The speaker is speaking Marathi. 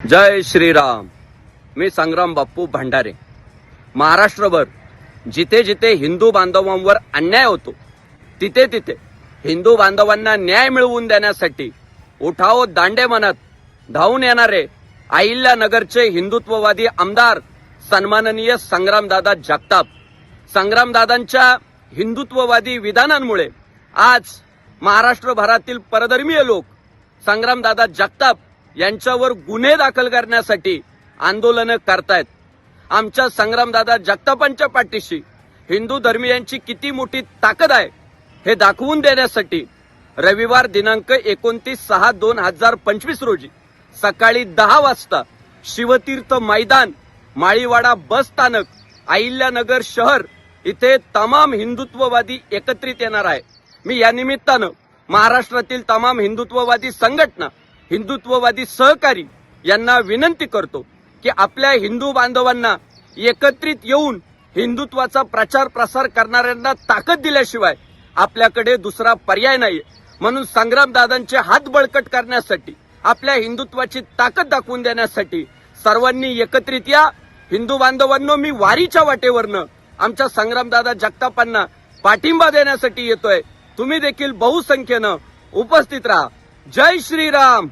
जय श्रीराम. मी संग्राम बाप्पू भंडारे. महाराष्ट्रभर जिथे जिथे हिंदू बांधवांवर अन्याय होतो तिथे तिथे हिंदू बांधवांना न्याय मिळवून देण्यासाठी उठाव दांडे म्हणत धावून येणारे अहिल्यानगरचे हिंदुत्ववादी आमदार सन्माननीय संग्रामदादा जगताप. संग्रामदादांच्या हिंदुत्ववादी विधानांमुळे आज महाराष्ट्रभरातील परधर्मीय लोक संग्रामदादा जगताप यांच्यावर गुन्हे दाखल करण्यासाठी आंदोलनं करतायत. आमच्या संग्रामदादा जगतापांच्या पाठीशी हिंदू धर्मीयांची किती मोठी ताकद आहे हे दाखवून देण्यासाठी रविवार दिनांक एकोणतीस सहा दोन हजार पंचवीस रोजी सकाळी दहा वाजता शिवतीर्थ मैदान माळीवाडा बस स्थानक अहिल्यानगर शहर इथे तमाम हिंदुत्ववादी एकत्रित येणार आहे. मी या निमित्तानं महाराष्ट्रातील तमाम हिंदुत्ववादी संघटना हिंदुत्ववादी सहकारी यांना विनंती करतो की आपल्या हिंदू बांधवांना एकत्रित येऊन हिंदुत्वाचा प्रचार प्रसार करणाऱ्यांना ताकद दिल्याशिवाय आपल्याकडे दुसरा पर्याय नाही म्हणून संग्रामदादांचे हात बळकट करण्यासाठी आपल्या हिंदुत्वाची ताकद दाखवून देण्यासाठी सर्वांनी एकत्रित या. हिंदू बांधवांनो मी वारीच्या वाटेवरनं आमच्या संग्रामदादा जगतापांना पाठिंबा देण्यासाठी येतोय. तुम्ही देखील बहुसंख्येनं उपस्थित राहा. जय श्रीराम!